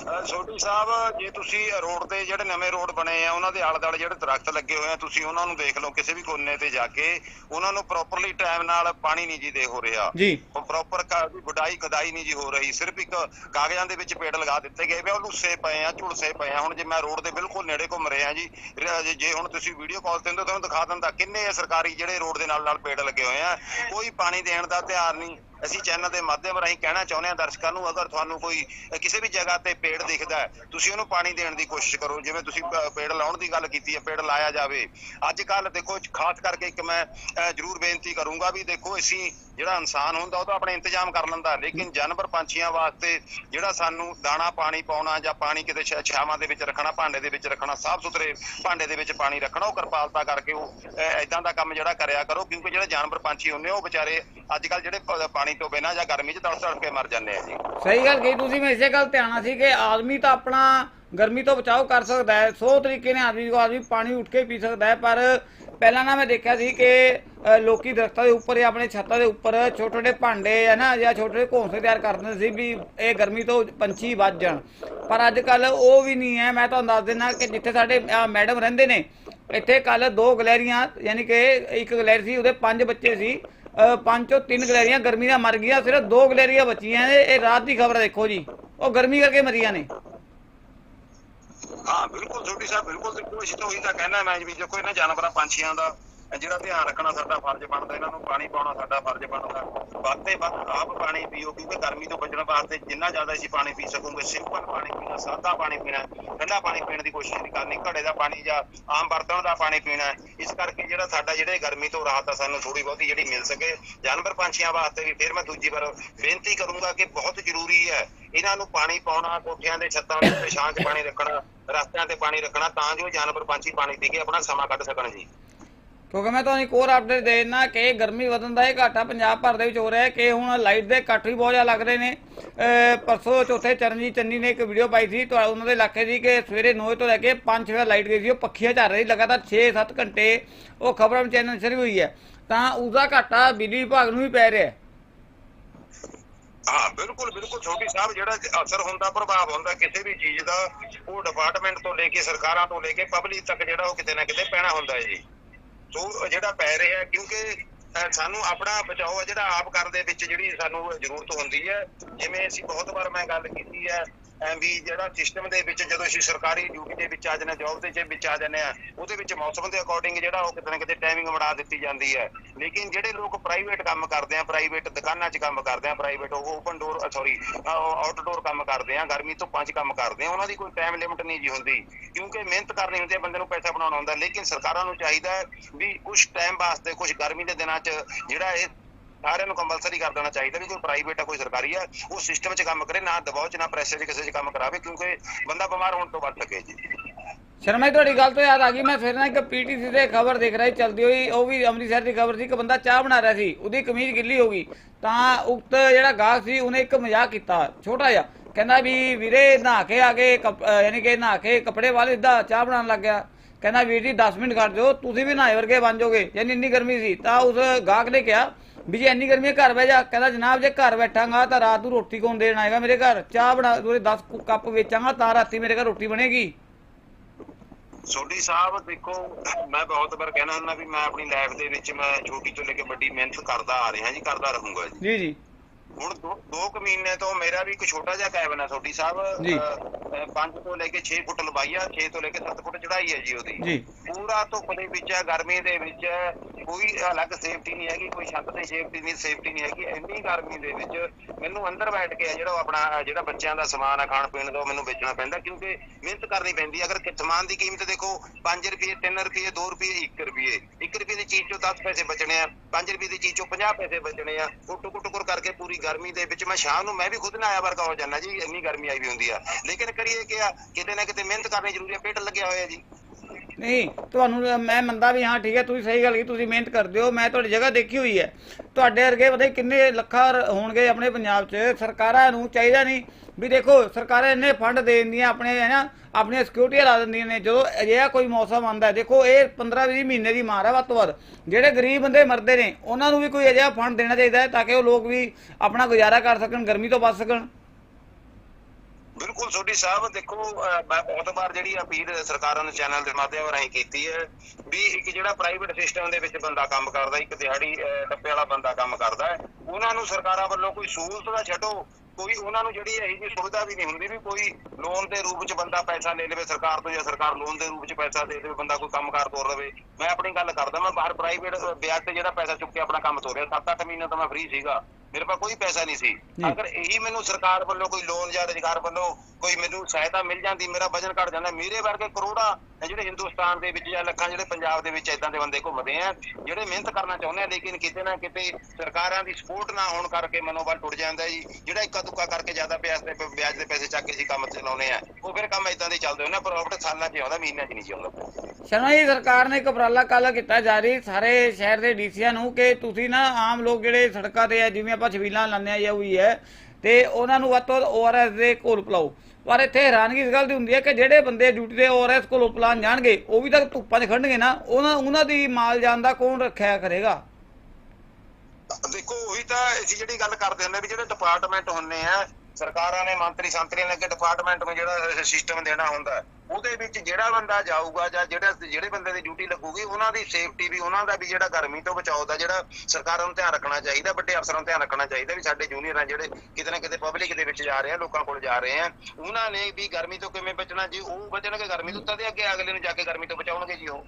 ਛੋਟੀ ਸਾਹਿਬ ਜੇ ਤੁਸੀਂ ਰੋਡ ਤੇ ਜਿਹੜੇ ਨਵੇਂ ਰੋਡ ਬਣੇ ਆ ਉਹਨਾਂ ਦੇ ਆਲੇ ਦੁਆਲੇ ਜਿਹੜੇ ਦਰਖਤ ਲੱਗੇ ਹੋਏ ਆ ਤੁਸੀਂ ਉਹਨਾਂ ਨੂੰ ਦੇਖ ਲਓ ਕਿਸੇ ਵੀ ਕੋਨੇ ਤੇ ਜਾ ਕੇ ਉਹਨਾਂ ਨੂੰ ਪ੍ਰੋਪਰਲੀ ਟਾਈਮ ਨਾਲ ਪਾਣੀ ਨਹੀਂ ਜੀ ਦੇ ਹੋ ਰਿਹਾ।
ਜੀ।
ਉਹ ਪ੍ਰੋਪਰ ਗੁਡਾਈ ਖਦਾਈ ਨਹੀਂ ਜੀ ਹੋ ਰਹੀ। ਸਿਰਫ ਇੱਕ ਕਾਗਜ਼ਾਂ ਦੇ ਵਿੱਚ ਪੇੜ ਲਗਾ ਦਿੱਤੇ ਗਏ ਵੇ ਉਹ ਲੁੱਸੇ ਪਏ ਆ ਝੁਲਸੇ ਪਏ ਆ। ਹੁਣ ਜੇ ਮੈਂ ਰੋਡ ਦੇ ਬਿਲਕੁਲ ਨੇੜੇ ਘੁੰਮ ਰਿਹਾ ਜੀ ਜੇ- ਜੇ ਹੁਣ ਤੁਸੀਂ ਵੀਡੀਓ ਕਾਲ ਤੇ ਹੁੰਦੇ ਤੁਹਾਨੂੰ ਦਿਖਾ ਦਿੰਦਾ ਕਿੰਨੇ ਆ ਸਰਕਾਰੀ ਜਿਹੜੇ ਰੋਡ ਦੇ ਨਾਲ ਨਾਲ ਪੇੜ ਲੱਗੇ ਹੋਏ ਆ। ਕੋਈ ਪਾਣੀ ਦੇਣ ਦਾ ਧਿਆਨ ਨਹੀਂ। ਅਸੀਂ ਚੈਨਲ ਦੇ ਮਾਧਿਅਮ ਰਾਹੀਂ ਕਹਿਣਾ ਚਾਹੁੰਦੇ ਹਾਂ ਦਰਸ਼ਕਾਂ ਨੂੰ ਅਗਰ ਤੁਹਾਨੂੰ ਕੋਈ ਕਿਸੇ ਵੀ ਜਗ੍ਹਾ ਤੇ ਪੇੜ ਦਿਖਦਾ ਤੁਸੀਂ ਉਹਨੂੰ ਪਾਣੀ ਦੇਣ ਦੀ ਕੋਸ਼ਿਸ਼ ਕਰੋ। ਜਿਵੇਂ ਤੁਸੀਂ ਪੇੜ ਲਾਉਣ ਦੀ ਗੱਲ ਕੀਤੀ ਹੈ ਪੇੜ ਲਾਇਆ ਜਾਵੇ। ਅੱਜ ਕੱਲ ਦੇਖੋ ਖਾਸ ਕਰਕੇ ਇੱਕ ਮੈਂ ਜ਼ਰੂਰ ਬੇਨਤੀ ਕਰੂੰਗਾ ਵੀ ਦੇਖੋ ਅਸੀਂ ਜਿਹੜਾ ਇਨਸਾਨ ਹੁੰਦਾ ਉਹ ਤਾਂ ਆਪਣੇ ਇੰਤਜ਼ਾਮ ਕਰ ਲੈਂਦਾ ਲੇਕਿਨ ਜਾਨਵਰ ਪੰਛੀਆਂ ਵਾਸਤੇ ਜਿਹੜਾ ਸਾਨੂੰ ਦਾਣਾ ਪਾਣੀ ਪਾਉਣਾ ਜਾਂ ਪਾਣੀ ਕਿਤੇ ਛਾਵਾਂ ਦੇ ਵਿੱਚ ਰੱਖਣਾ ਭਾਂਡੇ ਦੇ ਵਿੱਚ ਰੱਖਣਾ ਸਾਫ਼ ਸੁਥਰੇ ਭਾਂਡੇ ਦੇ ਵਿੱਚ ਪਾਣੀ ਰੱਖਣਾ ਉਹ ਕਿਰਪਾਲਤਾ ਕਰਕੇ ਉਹ ਐਦਾਂ ਦਾ ਕੰਮ ਜਿਹੜਾ ਕਰਿਆ ਕਰੋ ਕਿਉਂਕਿ ਜਿਹੜੇ ਜਾਨਵਰ ਪੰਛੀ ਹੁੰਦੇ ਆ, ਉਹ ਵਿਚਾਰੇ ਅੱਜ ਕੱਲ ਜਿਹੜੇ ਪਾਣੀ ਤੋਂ ਬਿਨਾਂ ਜਾਂ ਗਰਮੀ 'ਚ ਤੜਫ ਤੜਫ ਕੇ ਮਰ ਜਾਂਦੇ ਆ ਜੀ।
ਸਹੀ ਗੱਲ ਕਹੀ ਤੁਸੀਂ ਮੈਂ ਇਸੇ ਗੱਲ ਤੇ ਆਣਾ ਸੀ ਕਿ ਆਦਮੀ ਤਾਂ ਆਪਣਾ ਗਰਮੀ ਤੋਂ ਬਚਾਓ ਕਰ ਸਕਦਾ ਹੈ। ਸੌ ਤਰੀਕੇ ਨੇ ਆਦਮੀ ਕੋ ਆਦਮੀ ਪਾਣੀ ਉੱਠ ਕੇ ਪੀ ਸਕਦਾ ਹੈ ਪਰ ਪਹਿਲਾਂ ਨਾ ਮੈਂ ਦੇਖਿਆ ਸੀ ਕਿ ਅ, ਲੋਕੀ ਦਰਖਤਾਂ ਦੇ ਉੱਪਰ ਜਾਂ ਆਪਣੇ ਛੱਤਾਂ ਦੇ ਉੱਪਰ ਛੋਟੇ ਛੋਟੇ ਭਾਂਡੇ ਹੈ ਨਾ ਜਾਂ ਛੋਟੇ ਛੋਟੇ ਘੋਂਸਲੇ ਤਿਆਰ ਕਰ ਦਿੰਦੇ ਸੀ ਵੀ ਇਹ ਗਰਮੀ ਤੋਂ ਪੰਛੀ ਬਚ ਜਾਣ। ਪਰ ਅੱਜ ਕੱਲ ਉਹ ਵੀ ਨਹੀਂ ਹੈ। ਮੈਂ ਤੁਹਾਨੂੰ ਦੱਸ ਦਿੰਦਾ ਕਿ ਜਿੱਥੇ ਸਾਡੇ ਮੈਡਮ ਰਹਿੰਦੇ ਨੇ ਇੱਥੇ ਕੱਲ ਦੋ ਗਲੈਰੀਆਂ ਯਾਨੀ ਕਿ ਇੱਕ ਗਲੈਰੀ ਸੀ ਉਹਦੇ ਪੰਜ ਬੱਚੇ ਸੀ। ਪੰਜ ਤੋਂ ਤਿੰਨ ਗਲੈਰੀਆਂ, ਗਰਮੀ ਨਾਲ ਮਰ ਗਈਆਂ, ਸਿਰਫ ਦੋ ਗਲੈਰੀਆਂ ਬਚੀਆਂ ਨੇ, ਇਹ ਰਾਤ ਦੀ ਖਬਰ ਦੇਖੋ ਜੀ। ਉਹ ਗਰਮੀ ਕਰਕੇ ਮਰੀਆਂ ਨੇ।
ਹਾਂ, ਬਿਲਕੁਲ ਛੋਟੀ ਸਾਹਿਬ, ਬਿਲਕੁਲ ਦੇਖੋ ਅਸੀਂ ਤਾਂ ਉਹੀ ਤਾਂ ਕਹਿਣਾ ਮੈਂ ਵੀ ਦੇਖੋ, ਇਹਨਾਂ ਜਾਨਵਰਾਂ, ਪੰਛੀਆਂ ਦਾ ਜਿਹੜਾ ਧਿਆਨ ਰੱਖਣਾ ਸਾਡਾ ਫਰਜ਼ ਬਣਦਾ, ਇਹਨਾਂ ਨੂੰ ਪਾਣੀ ਪਾਉਣਾ ਸਾਡਾ ਫਰਜ਼ ਬਣਦਾ। ਵੱਧ ਤੇ ਵੱਧ ਆਪ ਪਾਣੀ ਪੀਓ, ਕਿਉਂਕਿ ਗਰਮੀ ਤੋਂ ਬਚਣ ਵਾਸਤੇ ਜਿੰਨਾ ਜ਼ਿਆਦਾ ਅਸੀਂ ਪਾਣੀ ਪੀ ਸਕੂਗੇ, ਸਿੰਪਲ ਪਾਣੀ ਪੀਣਾ, ਸਾਦਾ ਪਾਣੀ ਪੀਣਾ ਠੰਡਾ ਪਾਣੀ ਪੀਣ ਦੀ ਕੋਸ਼ਿਸ਼ ਨਹੀਂ ਕਰਨੀ, ਘੜੇ ਦਾ ਪਾਣੀ ਜਾਂ ਆਮ ਵਰਤਣ ਦਾ ਪਾਣੀ ਪੀਣਾ। ਇਸ ਕਰਕੇ ਜਿਹੜਾ ਸਾਡਾ ਜਿਹੜੇ ਗਰਮੀ ਤੋਂ ਰਾਹਤ ਆ, ਸਾਨੂੰ ਥੋੜੀ ਬਹੁਤੀ ਜਿਹੜੀ ਮਿਲ ਸਕੇ। ਜਾਨਵਰ ਪੰਛੀਆਂ ਵਾਸਤੇ ਵੀ ਫਿਰ ਮੈਂ ਦੂਜੀ ਵਾਰ ਬੇਨਤੀ ਕਰੂੰਗਾ ਕਿ ਬਹੁਤ ਜ਼ਰੂਰੀ ਹੈ ਇਹਨਾਂ ਨੂੰ ਪਾਣੀ ਪਾਉਣਾ, ਕੋਠਿਆਂ ਦੇ ਛੱਤਾਂ ਉੱਤੇ ਛਾਂ 'ਚ ਪਾਣੀ ਰੱਖਣਾ, ਰਸਤਿਆਂ ਤੇ ਪਾਣੀ ਰੱਖਣਾ, ਤਾਂ ਜੋ ਜਾਨਵਰ ਪੰਛੀ ਪਾਣੀ ਪੀ ਕੇ ਆਪਣਾ ਸਮਾਂ ਕੱਢ ਸਕਣ ਜੀ।
ਕਿਉਂਕਿ ਮੈਂ ਤੁਹਾਨੂੰ ਇੱਕ ਹੋਰ ਅਪਡੇਟ ਦੇ ਦਿੰਦਾ ਕਿ ਗਰਮੀ ਵਧਣ ਦਾ ਇਹ ਘਾਟਾ ਪੰਜਾਬ ਭਰ ਦੇ ਵਿੱਚ ਹੋ ਰਿਹਾ ਹੈ ਕਿ ਹੁਣ ਲਾਈਟ ਦੇ ਕੱਟ ਵੀ ਬਹੁਤ ਜ਼ਿਆਦਾ ਲੱਗ ਰਹੇ ਨੇ। ਪਰਸੋਂ ਚੌਥੇ ਚਰਨਜੀਤ ਚੰਨੀ ਨੇ ਇੱਕ ਵੀਡੀਓ ਪਾਈ ਸੀ ਤਾਂ ਉਹਨਾਂ ਦੇ ਇਲਾਕੇ ਦੀ ਕਿ ਸਵੇਰੇ 9 ਤੋਂ ਲੈ ਕੇ 5 ਵਜੇ ਲਾਈਟ ਗਈ ਸੀ, ਉਹ ਪੱਖੀਆਂ ਚੱਲ ਰਹੀ ਲਗਾਤਾਰ 6-7 ਘੰਟੇ ਉਹ ਖਬਰਾਂ ਚੈਨਲ ਸ਼ੁਰੂ ਹੋਈ ਹੈ। ਤਾਂ ਉਹਦਾ ਘਾਟਾ ਬਿਜਲੀ ਵਿਭਾਗ ਨੂੰ ਵੀ ਪੈ ਰਿਹਾ ਹੈ।
ਹਾਂ, ਬਿਲਕੁਲ ਬਿਲਕੁਲ। ਛੋਟੀ ਸਾਹਿਬ, ਜਿਹੜਾ ਅਸਰ ਹੁੰਦਾ, ਪ੍ਰਭਾਵ ਹੁੰਦਾ ਕਿਸੇ ਵੀ ਚੀਜ਼ ਦਾ, ਉਹ ਡਿਪਾਰਟਮੈਂਟ ਤੋਂ ਲੈ ਕੇ ਸਰਕਾਰਾਂ ਤੋਂ ਲੈ ਕੇ ਪਬਲਿਕ ਤੱਕ ਜਿਹੜਾ ਉਹ ਕਿਤੇ ਨਾ ਕਿਤੇ ਪੈਣਾ ਹੁੰਦਾ ਹੈ ਜੀ। ਸੋ ਜਿਹੜਾ ਪੈ ਰਿਹਾ ਕਿਉਂਕਿ ਅਹ, ਸਾਨੂੰ ਆਪਣਾ ਬਚਾਓ ਜਿਹੜਾ ਆਪ ਕਰਨ ਦੇ ਵਿੱਚ ਜਿਹੜੀ ਸਾਨੂੰ ਜ਼ਰੂਰਤ ਹੁੰਦੀ ਹੈ। ਜਿਵੇਂ ਅਸੀਂ ਬਹੁਤ ਵਾਰ ਮੈਂ ਗੱਲ ਕੀਤੀ ਹੈ ਵੀ ਜਿਹੜਾ ਸਿਸਟਮ ਦੇ ਵਿੱਚ ਜਦੋਂ ਅਸੀਂ ਸਰਕਾਰੀ ਡਿਊਟੀ ਦੇ ਵਿੱਚ ਆ ਜਾਂਦੇ ਜੌਬ ਦੇ ਵਿੱਚ ਆ ਜਾਂਦੇ ਆ ਉਹਦੇ ਵਿੱਚ ਮੌਸਮ ਦੇ ਅਕੋਰਡਿੰਗ ਜਿਹੜਾ ਉਹ ਕਿਤੇ ਨਾ ਕਿਤੇ ਟਾਈਮਿੰਗ ਵੜਾ ਦਿੱਤੀ ਜਾਂਦੀ ਹੈ। ਲੇਕਿਨ ਜਿਹੜੇ ਲੋਕ ਪ੍ਰਾਈਵੇਟ ਕੰਮ ਕਰਦੇ ਆ ਪ੍ਰਾਈਵੇਟ ਦੁਕਾਨਾਂ 'ਚ ਕੰਮ ਕਰਦੇ ਆ ਪ੍ਰਾਈਵੇਟ ਉਹ ਓਪਨ ਡੋਰ ਸੌਰੀ ਆਊਟਡੋਰ ਕੰਮ ਕਰਦੇ ਆ, ਗਰਮੀ ਧੁੱਪਾਂ 'ਚ ਕੰਮ ਕਰਦੇ ਆ, ਉਹਨਾਂ ਦੀ ਕੋਈ ਟਾਈਮ ਲਿਮਿਟ ਨਹੀਂ ਜੀ ਹੁੰਦੀ। ਕਿਉਂਕਿ ਮਿਹਨਤ ਕਰਨੀ ਹੁੰਦੀ ਹੈ, ਬੰਦੇ ਨੂੰ ਪੈਸਾ ਬਣਾਉਣਾ ਹੁੰਦਾ, ਲੇਕਿਨ ਸਰਕਾਰਾਂ ਨੂੰ ਚਾਹੀਦਾ ਵੀ ਕੁਝ ਟਾਈਮ ਵਾਸਤੇ ਕੁਝ ਗਰਮੀ ਦੇ ਦਿਨਾਂ 'ਚ ਜਿਹੜਾ ਇਹ ਸਾਰਿਆਂ ਨੂੰ ਕੰਪਲਸਰੀ ਕਰ ਦੇਣਾ ਚਾਹੀਦਾ ਵੀ ਕੋਈ ਪ੍ਰਾਈਵੇਟ ਆ, ਕੋਈ ਸਰਕਾਰੀ ਆ, ਉਹ ਸਿਸਟਮ 'ਚ ਕੰਮ ਕਰੇ, ਨਾ ਦਬਾਅ 'ਚ, ਨਾ ਪ੍ਰੈਸ਼ਰ 'ਚ ਕਿਸੇ 'ਚ ਕੰਮ ਕਰਾਵੇ, ਕਿਉਂਕਿ ਬੰਦਾ ਬਿਮਾਰ ਹੋਣ ਤੋਂ ਬਚ ਸਕੇ ਜੀ।
ਸ਼ਰਮਾ ਜੀ, ਤੁਹਾਡੀ ਗੱਲ ਤੋਂ ਯਾਦ ਆ ਗਈ, ਮੈਂ ਫਿਰ ਨਾ ਇੱਕ ਪੀਟੀਸੀ ਤੇ ਖਬਰ ਦੇਖ ਰਹੀ ਚਲਦੀ ਹੋਈ, ਉਹ ਵੀ ਅੰਮ੍ਰਿਤਸਰ ਦੀ ਖਬਰ ਸੀ ਕਿ ਬੰਦਾ ਚਾਹ ਬਣਾ ਰਿਹਾ ਸੀ, ਉਹਦੀ ਕਮੀਜ਼ ਗਿੱਲੀ ਹੋ ਗਈ, ਤਾਂ ਉਕਤ ਜਿਹੜਾ ਗਾਹਕ ਸੀ, ਉਹਨੇ ਇੱਕ ਮਜ਼ਾਕ ਕੀਤਾ, ਛੋਟਾ ਜਿਹਾ, ਕਹਿੰਦਾ ਵੀ ਵੀਰੇ ਨਹਾ ਕੇ ਆ ਕੇ ਯਾਨੀ ਕਿ ਨਹਾ ਕੇ ਕੱਪੜੇ ਵਾਲੇ ਇਦਾਂ ਚਾਹ ਬਣਾਉਣ ਲੱਗ ਗਿਆ, ਕਹਿੰਦਾ ਵੀਰ ਜੀ 10 ਮਿੰਟ ਕਰ ਦਿਓ, ਤੁਸੀਂ ਵੀ ਨਹਾਏ ਵਰਗੇ ਬਣ ਜਾਓਗੇ, ਯਾਨੀ ਇੰਨੀ ਗਰਮੀ ਸੀ, ਤਾਂ ਉਸ ਗਾਹਕ ਨੇ ਕਿਹਾ ਵੀ ਜੇ ਇੰਨੀ ਗਰਮੀ ਹੈ ਘਰ ਬਹਿ ਜਾ। ਕਹਿੰਦਾ ਜਨਾਬ ਜੇ ਘਰ ਬੈਠਾਂਗਾ ਤਾਂ ਰਾਤ ਨੂੰ ਰੋਟੀ ਕੌਣ ਦੇਣ ਆਏਗਾ ਮੇਰੇ ਘਰ? ਚਾਹ ਬਣਾ ਉਹਦੇ 10 ਕੱਪ ਵੇਚਾਂਗਾ ਤਾਂ ਰਾਤੀ ਮੇਰੇ ਘਰ ਰੋਟੀ ਬਣੇਗੀ।
ਸੋਢੀ ਸਾਹਿਬ ਦੇਖੋ ਮੈਂ ਬਹੁਤ ਵਾਰ ਕਹਿਣਾ ਹੁੰਦਾ ਵੀ ਮੈਂ ਆਪਣੀ ਲਾਈਫ ਦੇ ਵਿੱਚ ਮੈਂ ਛੋਟੀ ਤੋਂ ਲੈ ਕੇ ਵੱਡੀ ਮਿਹਨਤ ਕਰਦਾ ਆ ਰਿਹਾ ਜੀ ਕਰਦਾ ਰਹੂੰਗਾ ਜੀ।
ਜੀ ਜੀ।
ਹੁਣ ਦੋ ਦੋ ਕੁ ਮਹੀਨੇ ਤੋਂ ਮੇਰਾ ਵੀ ਇੱਕ ਛੋਟਾ ਜਿਹਾ ਕੈਬਨ ਹੈ ਛੋਟੀ ਸਾਹਿਬ
ਜੀ।
ਅਹ, 5 ਤੋਂ ਲੈ ਕੇ 6 ਫੁੱਟ ਲੰਬਾਈ ਆ 6 ਤੋਂ ਲੈ ਕੇ 7 ਫੁੱਟ ਚੜਾਈ ਹੈ ਜੀ ਉਹਦੀ। ਪੂਰਾ ਧੁੱਪ ਦੇ ਵਿੱਚ ਹੈ ਗਰਮੀ ਦੇ ਵਿੱਚ ਹੈ, ਕੋਈ ਅਲੱਗ ਸੇਫਟੀ ਨਹੀਂ ਹੈਗੀ, ਕੋਈ ਛੱਤ ਤੇ ਸੇਫਟੀ ਨਹੀਂ ਸੇਫਟੀ ਨਹੀਂ ਹੈਗੀ। ਇੰਨੀ ਗਰਮੀ ਦੇ ਵਿੱਚ ਮੈਨੂੰ ਅੰਦਰ ਬੈਠ ਕੇ ਜਿਹੜਾ ਆਪਣਾ ਜਿਹੜਾ ਬੱਚਿਆਂ ਦਾ ਸਮਾਨ ਆ, ਖਾਣ ਪੀਣ ਦਾ ਮੈਨੂੰ ਵੇਚਣਾ ਪੈਂਦਾ ਕਿਉਂਕਿ ਮਿਹਨਤ ਕਰਨੀ ਪੈਂਦੀ ਅਗਰ ਸਮਾਨ ਦੀ ਕੀਮਤ ਦੇਖੋ 5 ਰੁਪਏ 3 ਰੁਪਏ 2 ਰੁਪਏ 1 ਰੁਪਏ। 1 ਰੁਪਏ ਦੀ ਚੀਜ਼ ਚੋਂ 10 ਪੈਸੇ ਬਚਣੇ ਆ 5 ਰੁਪਏ ਦੀ ਚੀਜ਼ ਚੋਂ 50 ਪੈਸੇ ਬਚਣੇ ਆ। ਉਹ ਟੁਕ ਟੁਕਰ ਕਰਕੇ ਪੂਰੀ ਗਰਮੀ ਦੇ ਵਿੱਚ ਮੈਂ ਸ਼ਾਮ ਨੂੰ, ਮੈਂ ਵੀ ਖੁਦ ਨਾ ਆਇਆ ਵਰਗਾ ਹੋ ਜਾਂਦਾ ਜੀ, ਇੰਨੀ ਗਰਮੀ ਆਈ ਵੀ ਹੁੰਦੀ ਆ। ਲੇਕਿਨ ਕਰੀਏ ਕਿ ਕਿਤੇ ਨਾ ਕਿਤੇ ਮਿਹਨਤ ਕਰਨੀ ਜ਼ਰੂਰੀ ਆ, ਪੇਟ ਲੱਗਿਆ ਹੋਇਆ ਜੀ।
ਨਹੀਂ, ਤੁਹਾਨੂੰ, ਮੈਂ ਮੰਨਦਾ ਵੀ ਹਾਂ, ਠੀਕ ਹੈ, ਤੁਸੀਂ ਸਹੀ ਗੱਲ ਕੀ ਤੁਸੀਂ ਮਿਹਨਤ ਕਰਦੇ ਹੋ, ਮੈਂ ਤੁਹਾਡੀ ਜਗ੍ਹਾ ਦੇਖੀ ਹੋਈ ਹੈ। ਤੁਹਾਡੇ ਵਰਗੇ ਪਤਾ ਕਿੰਨੇ ਲੱਖਾਂ ਰ- ਹੋਣਗੇ ਆਪਣੇ ਪੰਜਾਬ 'ਚ, ਸਰਕਾਰਾਂ ਨੂੰ ਚਾਹੀਦਾ ਨਹੀਂ। ਵੀ ਦੇਖੋ, ਸਰਕਾਰਾਂ ਇੰਨੇ ਫੰਡ ਦੇ ਦਿੰਦੀਆਂ, ਆਪਣੇ, ਹੈ ਨਾ, ਆਪਣੀਆਂ ਸਿਕਿਉਰਟੀਆਂ ਲਾ ਦਿੰਦੀਆਂ ਨੇ, ਜਦੋਂ ਅਜਿਹਾ ਕੋਈ ਮੌਸਮ ਆਉਂਦਾ ਦੇਖੋ, ਇਹ 15-20 ਮਹੀਨੇ ਦੀ ਮਾਰ ਹੈ ਵੱਧ ਤੋਂ ਵੱਧ। ਜਿਹੜੇ ਗਰੀਬ ਬੰਦੇ ਮਰਦੇ ਨੇ, ਉਹਨਾਂ ਨੂੰ ਵੀ ਕੋਈ ਅਜਿਹਾ ਫੰਡ ਦੇਣਾ ਚਾਹੀਦਾ ਹੈ, ਤਾਂ ਕਿ ਉਹ ਲੋਕ ਵੀ ਆਪਣਾ ਗੁਜ਼ਾਰਾ ਕਰ ਸਕਣ, ਗਰਮੀ ਤੋਂ ਬਚ ਸਕਣ।
ਬਿਲਕੁਲ ਸੋਢੀ ਸਾਹਿਬ ਦੇਖੋ ਅਹ ਮੈਂ ਬਹੁਤ ਵਾਰ ਜਿਹੜੀ ਅਪੀਲ ਸਰਕਾਰਾਂ ਨੂੰ ਚੈਨਲ ਦੇ ਮਾਧਿਅਮ ਰਾਹੀਂ ਕੀਤੀ ਹੈ ਵੀ ਇੱਕ ਜਿਹੜਾ ਪ੍ਰਾਈਵੇਟ ਸਿਸਟਮ ਦੇ ਵਿੱਚ ਬੰਦਾ ਕੰਮ ਕਰਦਾ ਇੱਕ ਦਿਹਾੜੀ ਅਹ, ਟੱਪੇ ਵਾਲਾ ਬੰਦਾ ਕੰਮ ਕਰਦਾ ਹੈ ਉਹਨਾਂ ਨੂੰ ਸਰਕਾਰਾਂ ਵੱਲੋਂ ਕੋਈ ਸਹੂਲਤ ਦਾ ਛੱਡੋ ਕੋਈ ਉਹਨਾਂ ਨੂੰ ਜਿਹੜੀ ਇਹੀ ਜਿਹੀ ਸੁਵਿਧਾ ਵੀ ਨਹੀਂ ਹੁੰਦੀ ਵੀ ਕੋਈ ਲੋਨ ਦੇ ਰੂਪ ਚ ਬੰਦਾ ਪੈਸਾ ਲੈ ਲਵੇ ਸਰਕਾਰ ਤੋਂ ਜਾਂ ਸਰਕਾਰ ਲੋਨ ਦੇ ਰੂਪ ਚ ਪੈਸਾ ਦੇ ਦੇਵੇ ਬੰਦਾ ਕੋਈ ਕੰਮਕਾਰ ਤੋਰ ਲਵੇ। ਮੈਂ ਆਪਣੀ ਗੱਲ ਕਰਦਾ ਮੈਂ ਬਾਹਰ ਪ੍ਰਾਈਵੇਟ ਵਿਆਜ ਤੇ ਜਿਹੜਾ ਪੈਸਾ ਚੁੱਕ ਕੇ ਆਪਣਾ ਕੰਮ ਤੋਰਿਆ 7-8 ਮਹੀਨੇ ਤਾਂ ਮੈਂ ਫ੍ਰੀ ਸੀਗਾ। ਮੇਰੇ ਕੋਲ ਕੋਈ ਪੈਸਾ ਨਹੀਂ ਸੀ। ਅਗਰ ਇਹੀ ਮੈਨੂੰ ਸਰਕਾਰ ਵੱਲੋਂ ਕੋਈ ਲੋਨ ਜਾਂ ਰੁਜ਼ਗਾਰ ਵੱਲੋਂ ਕੋਈ ਮੈਨੂੰ ਸਹਾਇਤਾ ਮਿਲ ਜਾਂਦੀ ਮੇਰਾ ਵਜਨ ਘਟ ਜਾਂਦਾ ਮੇਰੇ ਵਰਗੇ ਕਰੋੜਾਂ ਜਿਹੜੇ ਹਿੰਦੁਸਤਾਨ ਦੇ ਵਿੱਚ ਜਾਂ ਲੱਖਾਂ ਜਿਹੜੇ ਪੰਜਾਬ ਦੇ ਵਿੱਚ ਇਦਾਂ ਦੇ ਬੰਦੇ ਘੁੰਮਦੇ ਆ, ਜਿਹੜੇ ਮਿਹਨਤ ਕਰਨਾ ਚਾਹੁੰਦੇ ਆ, ਲੇਕਿਨ ਕਿਤੇ ਨਾ ਕਿਤੇ ਸਰਕਾਰਾਂ ਦੀ ਸਪੋਰਟ ਨਾ ਹੋਣ ਕਰਕੇ ਮਨੋਬਲ ਟੁੱਟ ਜਾਂਦਾ ਜੀ। ਜਿਹੜਾ ਇੱਕਾ ਦੁੱਕਾ ਕਰਕੇ ਜ਼ਿਆਦਾ ਵਿਆਜ ਦੇ ਵਿਆਜ ਦੇ ਪੈਸੇ ਚੱਕ ਕੇ ਅਸੀਂ ਕੰਮ ਚਲਾਉਨੇ ਆ, ਉਹ ਫਿਰ ਕੰਮ ਇਦਾਂ ਦੇ ਚੱਲਦੇ ਹੋਣੇ ਪ੍ਰੋਫਿਟ ਸਾਲਾਂ 'ਚ ਆਉਂਦਾ, ਮਹੀਨਿਆਂ 'ਚ ਨਹੀਂ ਜੀ ਆਉਂਦਾ।
ਸ਼ਰਮਾ ਜੀ, ਸਰਕਾਰ ਨੇ ਇੱਕ ਉਪਰਾਲਾ ਕੱਲ ਕੀਤਾ ਜਾਰੀ ਸਾਰੇ ਸ਼ਹਿਰ ਦੇ ਡੀਸੀਆਂ ਨੂੰ ਕਿ ਤੁਸੀਂ ਨਾ ਆਮ ਲੋਕ ਜਿਹੜੇ ਸੜਕਾਂ ਤੇ ਆ, ਜਿਵੇਂ ਆਪਾਂ ਛਬੀਲਾਂ ਲਾਉਂਦੇ ਆ ਜਾਂ ਉਹੀ ਹੈ ਤੇ ਉਹਨਾਂ ਨੂੰ ਵੱਧ ਤੋਂ ਓਆਰਐਸ ਦੇ ਘੋਲ ਪਿਲਾਓ ਪਰ ਇੱਥੇ ਹੈਰਾਨਗੀ ਇਸ ਗੱਲ ਦੀ ਹੁੰਦੀ ਹੈ ਕਿ ਜਿਹੜੇ ਬੰਦੇ ਡਿਊਟੀ ਤੇ ਓਆਰਐਸ ਕੋਲ ਪਿਲਾਉਣ ਜਾਣਗੇ, ਉਹ ਵੀ ਤਾਂ ਧੁੱਪਾਂ 'ਚ ਖੜਨਗੇ ਨਾ। ਉਹਨਾਂ ਉਹਨਾਂ ਦੀ ਮਾਲ ਜਾਨ ਦਾ ਕੌਣ ਰੱਖਿਆ ਕਰੇਗਾ?
ਦੇਖੋ, ਉਹੀ ਤਾਂ ਅਸੀਂ ਜਿਹੜੀ ਗੱਲ ਕਰਦੇ ਹੁੰਦੇ ਵੀ ਜਿਹੜੇ ਡਿਪਾਰਟਮੈਂਟ ਹੁੰਨੇ ਆ ਸਰਕਾਰਾਂ ਨੇ, ਮੰਤਰੀ ਸੰਤਰੀਆਂ ਨੇ ਅੱਗੇ ਡਿਪਾਰਟਮੈਂਟ ਨੂੰ ਜਿਹੜਾ ਸਿਸਟਮ ਦੇਣਾ ਹੁੰਦਾ ਉਹਦੇ ਵਿੱਚ ਜਿਹੜਾ ਬੰਦਾ ਜਾਊਗਾ ਜਾਂ ਜਿਹੜਾ, ਜਿਹੜੇ ਬੰਦੇ ਦੀ ਡਿਊਟੀ ਲੱਗੂਗੀ, ਉਹਨਾਂ ਦੀ ਸੇਫਟੀ ਵੀ, ਉਹਨਾਂ ਦਾ ਵੀ ਜਿਹੜਾ ਗਰਮੀ ਤੋਂ ਬਚਾਓ ਦਾ ਜਿਹੜਾ ਸਰਕਾਰਾਂ ਨੂੰ ਧਿਆਨ ਰੱਖਣਾ ਚਾਹੀਦਾ, ਵੱਡੇ ਅਫਸਰਾਂ ਨੂੰ ਧਿਆਨ ਰੱਖਣਾ ਚਾਹੀਦਾ ਵੀ ਸਾਡੇ ਜੂਨੀਅਰ ਆ ਜਿਹੜੇ ਕਿਤੇ ਨਾ ਕਿਤੇ ਪਬਲਿਕ ਦੇ ਵਿੱਚ ਜਾ ਰਹੇ ਆ, ਲੋਕਾਂ ਕੋਲ ਜਾ ਰਹੇ ਆ। ਉਹਨਾਂ ਨੇ ਵੀ ਗਰਮੀ ਤੋਂ ਕਿਵੇਂ ਬਚਣਾ ਜੀ? ਉਹ ਬਚਣਗੇ ਗਰਮੀ ਤੋਂ ਤਦੇ ਅੱਗੇ ਅਗਲੇ ਨੂੰ ਜਾ ਕੇ ਗਰਮੀ ਤੋਂ ਬਚਾਉਣਗੇ ਜੀ ਉਹ।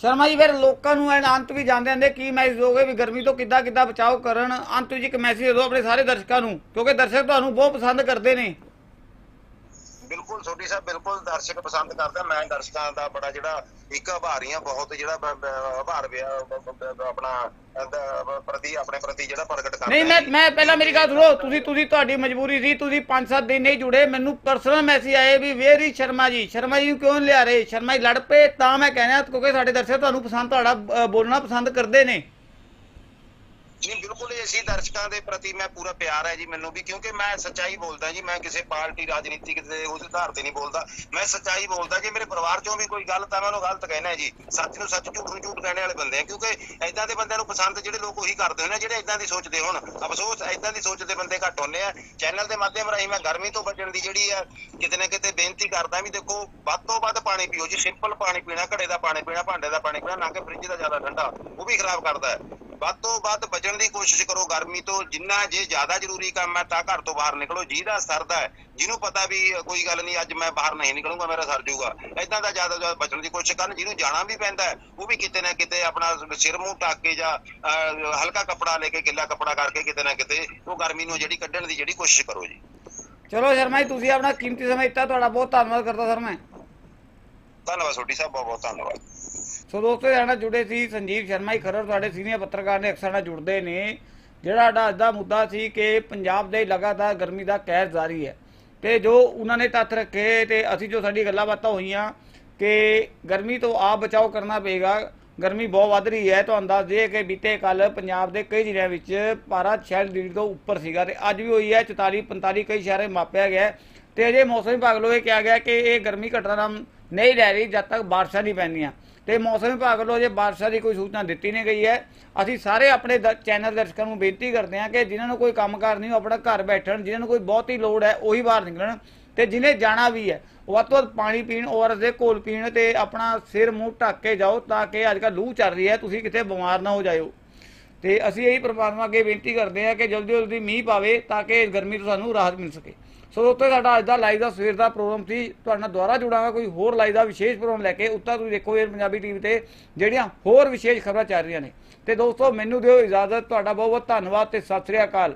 ਸ਼ਰਮਾ ਜੀ, ਫਿਰ ਲੋਕਾਂ ਨੂੰ ਐਨ ਅੰਤ ਵੀ ਜਾਂਦੇ ਆਂਦੇ ਕੀ ਮੈਸੇਜ ਦੋਗੇ ਵੀ ਗਰਮੀ ਤੋਂ ਕਿੱਦਾਂ ਕਿੱਦਾਂ ਬਚਾਓ ਕਰਨ ਅੰਤ ਵਿੱਚ ਇੱਕ ਮੈਸੇਜ ਦਿਓ ਆਪਣੇ ਸਾਰੇ ਦਰਸ਼ਕਾਂ ਨੂੰ, ਕਿਉਂਕਿ ਦਰਸ਼ਕ ਤੁਹਾਨੂੰ ਬਹੁਤ ਪਸੰਦ ਕਰਦੇ ਨੇ।
ਬਿਲਕੁਲ ਸੋਢੀ ਸਾਹਿਬ ਬਿਲਕੁਲ ਦਰਸ਼ਕ ਪਸੰਦ ਕਰਦਾ। ਮੈਂ ਦਰਸ਼ਕਾਂ ਦਾ ਬੜਾ ਜਿਹੜਾ ਇੱਕ ਆਭਾਰੀ ਆ ਬਹੁਤ ਜਿਹੜਾ ਆਭਾਰ ਆਪਣਾ ਪ੍ਰਤੀ ਆਪਣੇ ਪ੍ਰਤੀ ਜਿਹੜਾ ਪ੍ਰਗਟ ਕਰਦਾ
ਨਹੀਂ ਮੈਂ ਮੈਂ ਪਹਿਲਾਂ ਮੇਰੀ ਗੱਲ ਸੁਣੋ ਤੁਸੀਂ ਤੁਸੀਂ ਤੁਹਾਡੀ ਮਜਬੂਰੀ ਸੀ ਤੁਸੀਂ 5-7 ਦਿਨ ਨਹੀਂ ਜੁੜੇ। ਮੈਨੂੰ ਪਰਸਨਲ ਮੈਸੇਜ ਆਏ ਵੀ ਵੇਰੀ ਸ਼ਰਮਾ ਜੀ ਸ਼ਰਮਾ ਜੀ ਨੂੰ ਕਿਉਂ ਲਿਆ ਰਹੇ? ਸ਼ਰਮਾ ਜੀ ਲੜ ਪਏ ਤਾਂ ਮੈਂ ਕਹਿਣਾ ਕਿਉਂਕਿ ਸਾਡੇ ਦਰਸ਼ਕ ਤੁਹਾਨੂੰ ਪਸੰਦ ਤੁਹਾਡਾ ਬੋਲਣਾ ਪਸੰਦ ਕਰਦੇ ਨੇ।
ਨਹੀਂ ਬਿਲਕੁਲ ਹੀ ਅਸੀਂ ਦਰਸ਼ਕਾਂ ਦੇ ਪ੍ਰਤੀ ਮੈਂ ਪੂਰਾ ਪਿਆਰ ਹੈ ਜੀ ਮੈਨੂੰ ਵੀ, ਕਿਉਂਕਿ ਮੈਂ ਸੱਚਾਈ ਬੋਲਦਾ ਜੀ, ਮੈਂ ਕਿਸੇ ਪਾਰਟੀ, ਰਾਜਨੀਤੀ ਦੇ ਉਹਦੇ ਆਧਾਰ ਤੇ ਨਹੀਂ ਬੋਲਦਾ। ਮੈਂ ਸੱਚਾਈ ਬੋਲਦਾ ਜੇ ਮੇਰੇ ਪਰਿਵਾਰ ਚੋਂ ਵੀ ਕੋਈ ਗਲਤ ਹੈ ਮੈਂ ਉਹਨੂੰ ਗਲਤ ਕਹਿਣਾ ਹੈ ਜੀ। ਸੱਚ ਨੂੰ ਸੱਚ, ਝੂਠ ਨੂੰ ਝੂਠ ਕਹਿਣੇ ਵਾਲੇ ਬੰਦੇ ਆ, ਕਿਉਂਕਿ ਐਦਾਂ ਦੇ ਬੰਦਿਆਂ ਨੂੰ ਪਸੰਦ ਜਿਹੜੇ ਲੋਕ ਉਹੀ ਕਰਦੇ ਹੁੰਦੇ ਆ, ਜਿਹੜੇ ਐਦਾਂ ਦੀ ਸੋਚਦੇ ਹੋਣ। ਅਫਸੋਸ ਐਦਾਂ ਦੀ ਸੋਚਦੇ ਬੰਦੇ ਘੱਟ ਹੁੰਦੇ ਆ। ਚੈਨਲ ਦੇ ਮਾਧਿਅਮ ਰਾਹੀਂ ਮੈਂ ਗਰਮੀ ਤੋਂ ਬਚਣ ਦੀ ਜਿਹੜੀ ਆ, ਕਿਤੇ ਨਾ ਕਿਤੇ ਬੇਨਤੀ ਕਰਦਾ ਵੀ ਦੇਖੋ, ਵੱਧ ਤੋਂ ਵੱਧ ਪਾਣੀ ਪੀਓ ਜੀ ਸਿੰਪਲ ਪਾਣੀ ਪੀਣਾ, ਘੜੇ ਦਾ ਪਾਣੀ ਪੀਣਾ, ਭਾਂਡੇ ਦਾ ਪਾਣੀ ਪੀਣਾ, ਨਾ ਕਿ ਫ੍ਰਿਜ ਦਾ ਜ਼ਿਆਦਾ ਠੰਡਾ, ਉਹ ਵੀ ਖਰਾਬ ਕਰਦਾ ਹੈ। ਵੱਧ ਤੋਂ ਵੱਧ ਬਚਣ ਦੀ ਕੋਸ਼ਿਸ਼ ਕਰੋ ਗਰਮੀ ਤੋਂ ਜਿੰਨਾ ਜੇ ਜ਼ਿਆਦਾ ਜ਼ਰੂਰੀ ਕੰਮ ਹੈ ਤਾਂ ਘਰ ਤੋਂ ਬਾਹਰ ਨਿਕਲੋ। ਜਿਹਦਾ ਸਰਦਾ ਹੈ ਜਿਹਨੂੰ ਪਤਾ ਵੀ ਕੋਈ ਗੱਲ ਨਹੀਂ ਅੱਜ ਮੈਂ ਬਾਹਰ ਨਹੀਂ ਨਿਕਲੂੰਗਾ ਮੇਰਾ ਸਰ ਜਾਊਗਾ ਇਦਾਂ ਦਾ ਜ਼ਿਆਦਾ ਜ਼ਿਆਦਾ ਬਚਣ ਦੀ ਕੋਸ਼ਿਸ਼ ਕਰਨ ਜਿਹਨੂੰ ਜਾਣਾ ਵੀ ਪੈਂਦਾ ਉਹ ਵੀ ਕਿਤੇ ਨਾ ਕਿਤੇ ਆਪਣਾ ਸਿਰ ਮੂੰਹ ਢੱਕ ਕੇ ਜਾਂ ਹਲਕਾ ਕੱਪੜਾ ਲੈ ਕੇ ਗਿੱਲਾ ਕੱਪੜਾ ਕਰਕੇ ਕਿਤੇ ਨਾ ਕਿਤੇ ਉਹ ਗਰਮੀ ਨੂੰ ਜਿਹੜੀ ਕੱਢਣ ਦੀ ਜਿਹੜੀ ਕੋਸ਼ਿਸ਼ ਕਰੋ ਜੀ।
ਚਲੋ ਸ਼ਰਮਾ ਜੀ ਤੁਸੀਂ ਆਪਣਾ ਕੀਮਤੀ ਸਮਾਂ ਦਿੱਤਾ ਤੁਹਾਡਾ ਬਹੁਤ ਧੰਨਵਾਦ ਕਰਦਾ ਸਰ ਮੈਂ।
ਧੰਨਵਾਦ ਸੋਢੀ ਸਾਹਿਬ ਬਹੁਤ ਬਹੁਤ ਧੰਨਵਾਦ।
ਸੋ ਦੋਸਤੋ ਸਾਡੇ ਨਾਲ ਜੁੜੇ ਸੀ ਸੰਜੀਵ ਸ਼ਰਮਾ ਹੀ ਖਰੜ। ਤੁਹਾਡੇ ਸੀਨੀਅਰ ਪੱਤਰਕਾਰ ਨੇ ਅਕਸਰ ਨਾਲ ਜੁੜਦੇ ਨੇ। ਜਿਹੜਾ ਸਾਡਾ ਅੱਜ ਦਾ ਮੁੱਦਾ ਸੀ ਕਿ ਪੰਜਾਬ ਦੇ ਲਗਾਤਾਰ ਗਰਮੀ ਦਾ ਕਹਿਰ ਜਾਰੀ ਹੈ। ਤੇ ਜੋ ਉਹਨਾਂ ਨੇ ਤੱਥ ਰੱਖੇ ਤੇ ਅਸੀਂ ਜੋ ਸਾਡੀ ਗੱਲਾਂ ਬਾਤਾਂ ਹੋਈਆਂ ਕਿ ਗਰਮੀ ਤੋਂ ਆਪ ਬਚਾਓ ਕਰਨਾ ਪਏਗਾ, ਗਰਮੀ ਬਹੁਤ ਵੱਧ ਰਹੀ ਹੈ। ਤੁਹਾਨੂੰ ਦੱਸ ਦਈਏ ਕਿ ਬੀਤੇ ਕੱਲ ਪੰਜਾਬ ਦੇ ਕਈ ਜ਼ਿਲ੍ਹਿਆਂ ਵਿੱਚ ਪਾਰਾ 66 ਡਿਗਰੀ ਤੋਂ ਉੱਪਰ ਸੀਗਾ ਤੇ ਅੱਜ ਵੀ ਹੋਈ ਹੈ 44 45 ਕਈ ਸ਼ਹਿਰੇ ਮਾਪਿਆ ਗਿਆ ਹੈ। ਤੇ ਅਜੇ ਮੌਸਮ ਵਿਭਾਗ ਵੱਲੋਂ ਇਹ ਕਿਹਾ ਗਿਆ ਕਿ ਇਹ ਗਰਮੀ ਘਟਣਾ ਨਹੀਂ ਲੈ ਰਹੀ, ਜਦ ਤੱਕ ਬਾਰਿਸ਼ਾਂ ਨਹੀਂ ਪੈਂਦੀਆਂ। ਤੇ ਮੌਸਮ ਵਿਭਾਗ ਵੱਲੋਂ ਅਜੇ ਬਾਰਿਸ਼ਾਂ ਦੀ ਕੋਈ ਸੂਚਨਾ ਦਿੱਤੀ ਨਹੀਂ ਗਈ ਹੈ। ਅਸੀਂ ਸਾਰੇ ਆਪਣੇ ਦ- ਚੈਨਲ ਦਰਸ਼ਕਾਂ ਨੂੰ ਬੇਨਤੀ ਕਰਦੇ ਹਾਂ ਕਿ ਜਿਨ੍ਹਾਂ ਨੂੰ ਕੋਈ ਕੰਮਕਾਰ ਨਹੀਂ, ਉਹ ਆਪਣਾ ਘਰ ਬੈਠਣ, ਜਿਨ੍ਹਾਂ ਨੂੰ ਕੋਈ ਬਹੁਤੀ ਲੋੜ ਹੈ, ਉਹੀ ਬਾਹਰ ਨਿਕਲਣ। ਤੇ ਜਿਨੇ ਜਾਣਾ ਵੀ ਹੈ ਵੱਧ ਤੋਂ ਵੱਧ ਪਾਣੀ ਪੀਣ ਔਰਸ ਦੇ ਘੋਲ ਪੀਣ ਤੇ ਆਪਣਾ ਸਿਰ ਮੂੰਹ ਢੱਕ ਕੇ ਜਾਓ ਤਾਂ ਕਿ ਅੱਜ ਕੱਲ੍ਹ ਲੂ ਚੱਲ ਰਹੀ ਹੈ, ਤੁਸੀਂ ਕਿਤੇ ਬਿਮਾਰ ਨਾ ਹੋ ਜਾਇਓ। ਤੇ ਅਸੀਂ ਇਹੀ ਪ੍ਰਮਾਤਮਾ ਅੱਗੇ ਬੇਨਤੀ ਕਰਦੇ ਹਾਂ ਕਿ ਜਲਦੀ ਜਲਦੀ ਮੀਂਹ ਪਾਵੇ ਤਾਂ ਕਿ ਗਰਮੀ ਤੋਂ ਸਾਨੂੰ ਰਾਹਤ ਮਿਲ ਸਕੇ। ਸੋ ਦੋਸਤੋ, ਸਾਡਾ ਅੱਜ ਦਾ ਲਾਈਵ ਦਾ ਸਵੇਰ ਦਾ ਪ੍ਰੋਗਰਾਮ ਸੀ। ਤੁਹਾਡੇ ਨਾਲ ਦੁਬਾਰਾ ਜੁੜਾਂਗਾ, ਕੋਈ ਹੋਰ ਲਾਈਵ ਦਾ ਵਿਸ਼ੇਸ਼ ਪ੍ਰੋਗਰਾਮ ਲੈ ਕੇ। ਉੱਤਾ ਤੁਸੀਂ ਦੇਖੋ ਇਹ ਪੰਜਾਬੀ ਟੀਵੀ ਤੇ ਜਿਹੜੀਆਂ ਹੋਰ ਵਿਸ਼ੇਸ਼ ਖਬਰਾਂ ਚੱਲ ਰਹੀਆਂ ਨੇ। ਤੇ ਦੋਸਤੋ, ਮੈਨੂੰ ਦਿਓ ਇਜਾਜ਼ਤ। ਤੁਹਾਡਾ ਬਹੁਤ ਬਹੁਤ ਧੰਨਵਾਦ ਤੇ ਸਤਿ ਸ੍ਰੀ ਅਕਾਲ।